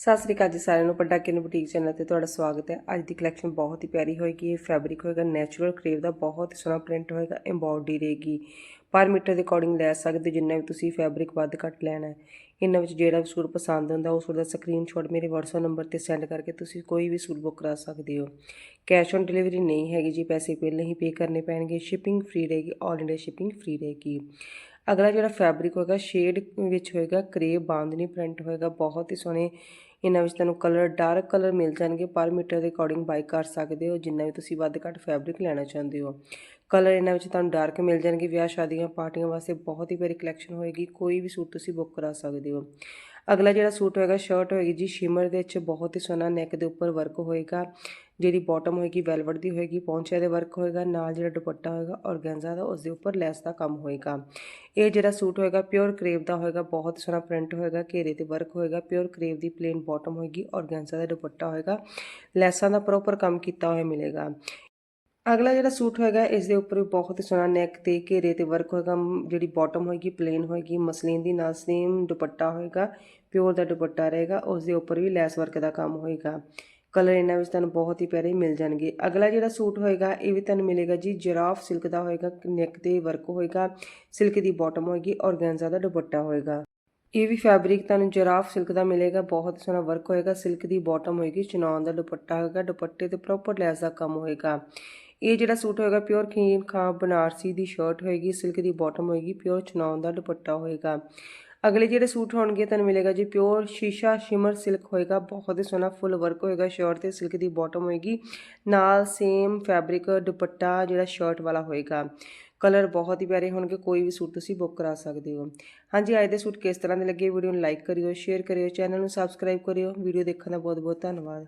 ਸਤਿ ਸ੍ਰੀ ਅਕਾਲ ਜੀ ਸਾਰਿਆਂ ਨੂੰ ਪਟਾਕੇ ਨੂੰ ਬੁਟੀਕ ਚੈਨਲ ਤੇ ਤੁਹਾਡਾ ਸਵਾਗਤ ਹੈ। ਅੱਜ ਦੀ ਕਲੈਕਸ਼ਨ ਬਹੁਤ ਹੀ ਪਿਆਰੀ ਹੋਏਗੀ ਇਹ ਫੈਬਰਿਕ ਹੋਏਗਾ ਨੈਚੁਰਲ ਕਰੇਵ ਦਾ ਬਹੁਤ ਹੀ ਸੋਹਣਾ ਪ੍ਰਿੰਟ ਹੋਏਗਾ ਐਮਬੋਡੀ ਰਹੇਗੀ। ਪਰ ਮੀਟਰ ਦੇ ਅਕੋਰਡਿੰਗ ਲੈ ਸਕਦੇ ਹੋ, ਜਿੰਨਾ ਵੀ ਤੁਸੀਂ ਫੈਬਰਿਕ ਵੱਧ ਘੱਟ ਲੈਣਾ ਹੈ। ਇਹਨਾਂ ਵਿੱਚ ਜਿਹੜਾ ਵੀ ਸੂਟ ਪਸੰਦ ਹੁੰਦਾ ਉਹ ਸੂਟ ਦਾ ਸਕਰੀਨਸ਼ਾਟ ਮੇਰੇ WhatsApp ਨੰਬਰ ਤੇ ਸੈਂਡ ਕਰਕੇ ਤੁਸੀਂ ਕੋਈ ਵੀ ਸੂਟ ਬੁੱਕ ਕਰਾ ਸਕਦੇ ਹੋ। ਕੈਸ਼ ਔਨ ਡਿਲੀਵਰੀ ਨਹੀਂ ਹੈਗੀ ਜੀ ਪੈਸੇ ਪਹਿਲਾਂ ਹੀ ਪੇ ਕਰਨੇ ਪੈਣਗੇ ਸ਼ਿਪਿੰਗ ਫ੍ਰੀ ਰਹੇਗੀ ਆਲ ਇੰਡੀਆ ਸ਼ਿਪਿੰਗ ਫ੍ਰੀ ਰਹੇਗੀ। ਅਗਲਾ ਜਿਹੜਾ ਫੈਬਰਿਕ ਹੋਏਗਾ ਸ਼ੇਡ ਵਿੱਚ ਹੋਏਗਾ ਕਰੇਵ ਬਾਂਦਨੀ ਪ੍ਰਿੰਟ ਹੋਏਗਾ ਬਹੁਤ ਹੀ ਸੋਹਣੇ ਇਹਨਾਂ ਵਿੱਚ ਤੁਹਾਨੂੰ ਕਲਰ ਡਾਰਕ ਕਲਰ ਮਿਲ ਜਾਣਗੇ। ਪਰ ਮੀਟਰ ਦੇ ਅਕੋਰਡਿੰਗ ਬਾਈ ਕਰ ਸਕਦੇ ਹੋ, ਜਿੰਨਾ ਵੀ ਤੁਸੀਂ ਵੱਧ ਘੱਟ ਫੈਬਰਿਕ ਲੈਣਾ ਚਾਹੁੰਦੇ ਹੋ। ਕਲਰ ਇਹਨਾਂ ਵਿੱਚ ਤੁਹਾਨੂੰ ਡਾਰਕ ਮਿਲ ਜਾਣਗੇ। ਵਿਆਹ ਸ਼ਾਦੀਆਂ ਪਾਰਟੀਆਂ ਵਾਸਤੇ ਬਹੁਤ ਹੀ ਪਿਆਰੀ ਕਲੈਕਸ਼ਨ ਹੋਏਗੀ। ਕੋਈ ਵੀ ਸੂਟ ਤੁਸੀਂ ਬੁੱਕ ਕਰਾ ਸਕਦੇ ਹੋ। ਅਗਲਾ ਜਿਹੜਾ ਸੂਟ ਹੋਏਗਾ ਸ਼ਰਟ ਹੋਏਗੀ ਜੀ ਸ਼ਿਮਰ ਦੇ ਵਿੱਚ ਬਹੁਤ ਹੀ ਸੋਹਣਾ ਨੈਕ ਦੇ ਉੱਪਰ ਵਰਕ ਹੋਏਗਾ ਜਿਹੜੀ ਬਾਟਮ ਹੋਏਗੀ ਵੈਲਵਟ ਦੀ ਹੋਏਗੀ ਪੌਂਚੇ ਦੇ ਵਰਕ ਹੋਏਗਾ, ਨਾਲ ਜਿਹੜਾ ਦੁਪੱਟਾ ਹੋਏਗਾ ਔਰਗੈਂਜ਼ਾ ਦਾ ਉਸ ਦੇ ਉੱਪਰ ਲੈਸ ਦਾ ਕੰਮ ਹੋਏਗਾ। ਇਹ ਜਿਹੜਾ ਸੂਟ ਹੋਏਗਾ ਪਿਓਰ ਕਰੇਵ ਦਾ ਹੋਏਗਾ, ਬਹੁਤ ਸੋਹਣਾ ਪ੍ਰਿੰਟ ਹੋਏਗਾ, ਘੇਰੇ ਤੇ ਵਰਕ ਹੋਏਗਾ ਪਿਓਰ ਕਰੇਵ ਦੀ ਪਲੇਨ ਬਾਟਮ ਹੋਏਗੀ ਔਰਗੈਂਜ਼ਾ ਦਾ ਦੁਪੱਟਾ ਹੋਏਗਾ, ਲੈਸਾਂ ਦਾ ਪ੍ਰੋਪਰ ਕੰਮ ਕੀਤਾ ਹੋਇਆ ਮਿਲੇਗਾ। ਅਗਲਾ ਜਿਹੜਾ ਸੂਟ ਹੋਏਗਾ ਇਸ ਦੇ ਉੱਪਰ ਵੀ ਬਹੁਤ ਸੋਹਣਾ ਨੈਕ ਤੇ ਘੇਰੇ ਤੇ ਵਰਕ ਹੋਏਗਾ ਜਿਹੜੀ ਬਾਟਮ ਹੋਏਗੀ ਪਲੇਨ ਹੋਏਗੀ, ਮਸਲੀਨ ਦੀ ਨਾਲ ਸੇਮ ਦੁਪੱਟਾ ਹੋਏਗਾ ਪਿਓਰ ਦਾ ਦੁਪੱਟਾ ਰਹੇਗਾ ਉਸ ਦੇ ਉੱਪਰ ਵੀ ਲੈਸ ਵਰਕ ਦਾ ਕੰਮ ਹੋਏਗਾ। ਕਲਰ ਇਹਨਾਂ ਵਿੱਚ ਤੁਹਾਨੂੰ ਬਹੁਤ ਹੀ ਪਿਆਰੇ ਮਿਲ ਜਾਣਗੇ। ਅਗਲਾ ਜਿਹੜਾ ਸੂਟ ਹੋਏਗਾ, ਇਹ ਵੀ ਤੁਹਾਨੂੰ ਮਿਲੇਗਾ ਜੀ ਜਰਾਫ ਸਿਲਕ ਦਾ ਹੋਏਗਾ ਨੈਕ ਤੇ ਵਰਕ ਹੋਏਗਾ ਸਿਲਕ ਦੀ ਬਾਟਮ ਹੋਏਗੀ ਔਰਗੈਂਜ਼ਾ ਦਾ ਦੁਪੱਟਾ ਹੋਏਗਾ। ਇਹ ਵੀ ਫੈਬਰਿਕ ਤੁਹਾਨੂੰ ਜਰਾਫ ਸਿਲਕ ਦਾ ਮਿਲੇਗਾ, ਬਹੁਤ ਸੋਹਣਾ ਵਰਕ ਹੋਏਗਾ ਸਿਲਕ ਦੀ ਬਾਟਮ ਹੋਏਗੀ ਚਨੌਨ ਦਾ ਦੁਪੱਟਾ ਹੋਏਗਾ, ਦੁਪੱਟੇ ਤੇ ਪ੍ਰੋਪਰ ਲੈਸ ਦਾ ਕੰਮ ਹੋਏਗਾ। ਇਹ ਜਿਹੜਾ ਸੂਟ ਹੋਏਗਾ ਪਿਓਰ ਖੀਨ ਖਾਂ ਬਨਾਰਸੀ ਦੀ ਸ਼ਰਟ ਹੋਏਗੀ ਸਿਲਕ ਦੀ ਬਾਟਮ ਹੋਏਗੀ ਪਿਓਰ ਚਨੌਨ ਦਾ ਦੁਪੱਟਾ ਹੋਏਗਾ। ਅਗਲੇ ਜਿਹੜੇ ਸੂਟ ਹੋਣਗੇ ਤੁਹਾਨੂੰ ਮਿਲੇਗਾ ਜੀ ਪਿਓਰ ਸ਼ੀਸ਼ਾ ਸ਼ਿਮਰ ਸਿਲਕ ਹੋਏਗਾ, ਬਹੁਤ ਹੀ ਸੋਹਣਾ ਫੁੱਲ ਵਰਕ ਹੋਏਗਾ ਸ਼ਰਟ ਤੇ ਸਿਲਕ ਦੀ ਬਾਟਮ ਹੋਏਗੀ। ਨਾਲ ਸੇਮ ਫੈਬਰਿਕ ਦੁਪੱਟਾ ਜਿਹੜਾ ਸ਼ਰਟ ਵਾਲਾ ਹੋਏਗਾ। ਕਲਰ ਬਹੁਤ ਹੀ ਪਿਆਰੇ ਹੋਣਗੇ, ਕੋਈ ਵੀ ਸੂਟ ਤੁਸੀਂ ਬੁੱਕ ਕਰਾ ਸਕਦੇ ਹੋ। ਹਾਂਜੀ, ਅੱਜ ਦੇ ਸੂਟ ਕਿਸ ਤਰ੍ਹਾਂ ਦੇ ਲੱਗੇ? ਵੀਡੀਓ ਨੂੰ ਲਾਈਕ ਕਰਿਓ ਸ਼ੇਅਰ ਕਰਿਓ ਚੈਨਲ ਨੂੰ ਸਬਸਕ੍ਰਾਈਬ ਕਰਿਓ। ਵੀਡੀਓ ਦੇਖਣ ਦਾ ਬਹੁਤ ਬਹੁਤ ਧੰਨਵਾਦ।